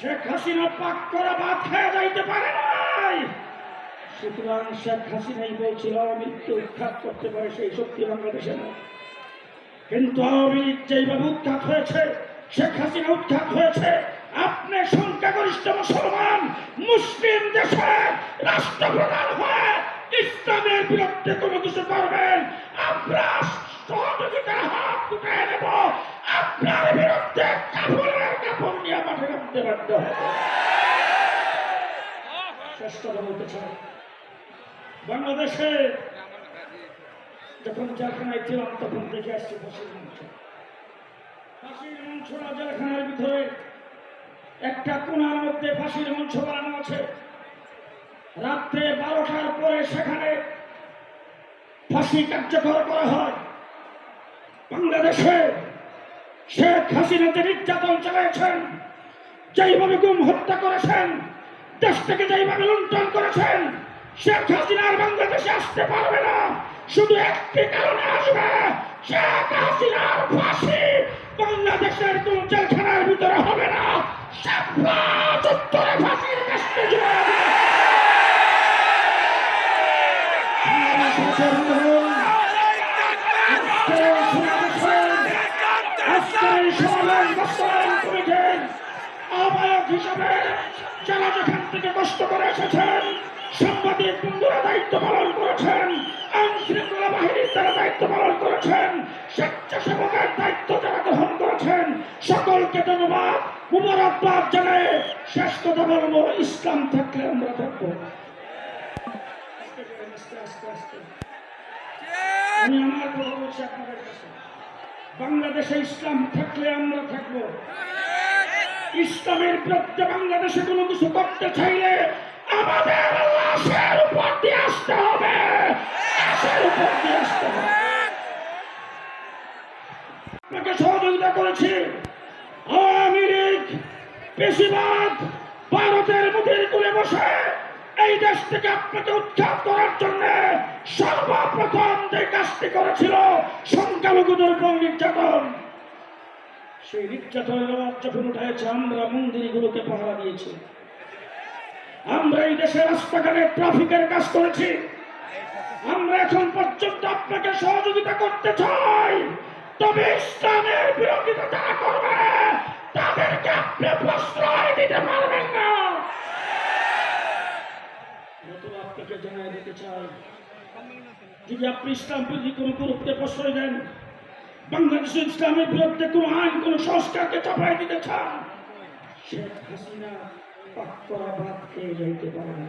শেখ হাসিনা পাক করা ভাত খেয়ে যাইতে পারে নাই। সুতরাং শেখ হাসিনাই বলছিল মৃত্যু উৎখাত করতে পারে সেই শক্তি বাংলাদেশে না কিন্তু আওয়ামী লীগ যেইভাবে উৎখাত হয়েছে, শেখ হাসিনা উৎখাত হয়েছে, আপনি সংখ্যাগরিষ্ঠ মুসলমান, মুসলিম দেশে রাষ্ট্রপ্রধান হয়ে ইসলামের বিরুদ্ধে কোনো কিছু করবেন, আমরা নামতে বাধ্য হবে বলতে চাই বাংলাদেশে যখন জেলখানায় ছিলাম, তখন দেখে আসছি ফাঁসির মঞ্চ। ফাঁসির মঞ্চটা জেলখানার ভিতরে একটা কোনার মধ্যে ফাঁসির মঞ্চ বানানো আছে। রাত্রে বারোটার পরে সেখানে ফাঁসি কার্যকর করা হয়। বাংলাদেশে শেখ হাসিনা যে নির্যাতন চালিয়েছেন যেইভাবে গুম হত্যা করেছেন দেশ থেকে যেইভাবে লুণ্ঠন করেছেন, শেখ হাসিনার বাংলাদেশে আসতে পারবে না। শুধু একটি কারণে আসবে, শেখ হাসিনার ফাঁসি বাংলাদেশের কোন জেলখানার ভিতরে হবে না। কমিটির আহ্বায়ক হিসাবে যারা যেখান থেকে কষ্ট করে এসেছেন, সাংবাদিক বন্ধুরা দায়িত্ব পালন করেছেন আইন শৃঙ্খলা বাহিনীর তারা দায়িত্ব পালন করেছেন, স্বেচ্ছাসেবকের দায়িত্ব যারা গ্রহণ করেছেন, সকলকে ধন্যবাদ। মুবারকবাদ জানাই শেষ কথা বলব, ইসলাম থাকলে আমরা থাকব। বাংলাদেশে ইসলাম থাকলে আমরা থাকব। ইসলামের বিরুদ্ধে বাংলাদেশে কোনো কিছু করতে চাইলে আমাদের লাশের উপর দিয়ে আসতে হবে। লাশের উপর দিয়ে আসতে হবে। আপনাকে সহযোগিতা করেছি। আওয়ামী লীগ বেশিরভাগ ভারতের মুখের তুলে বসে এই দেশ থেকে আপনাকে উৎখাত করার জন্য সর্বপ্রথম যে কাজটি করেছিল সংখ্যালঘুদের উপর নির্যাতন। সেই আওয়াজ যখন উঠেছে আমরা মন্দিরগুলোকে পাহারা দিয়েছি। আমরা এই দেশের রাস্তাঘাটে ট্রাফিকের কাজ করেছি। আমরা এখন পর্যন্ত আপনাকে সহযোগিতা করতে চাই। তবে ইসলামের বিরোধিতা যারা করবে। তাদেরকে আপনি প্রশ্রয় দিতে পারবেন না। আপনাকে জানাই দিতে চাই। যদি আপনি ইসলাম বিরোধী কোনো গ্রুপকে প্রশ্রয় দেন বাংলাদেশের ইসলামের বিরুদ্ধে কোন আইন, কোন সংস্কারকে চাপাই দিতে চান। শেখ হাসিনা পাক্কা বাদ খেয়ে যাইতে পারে না।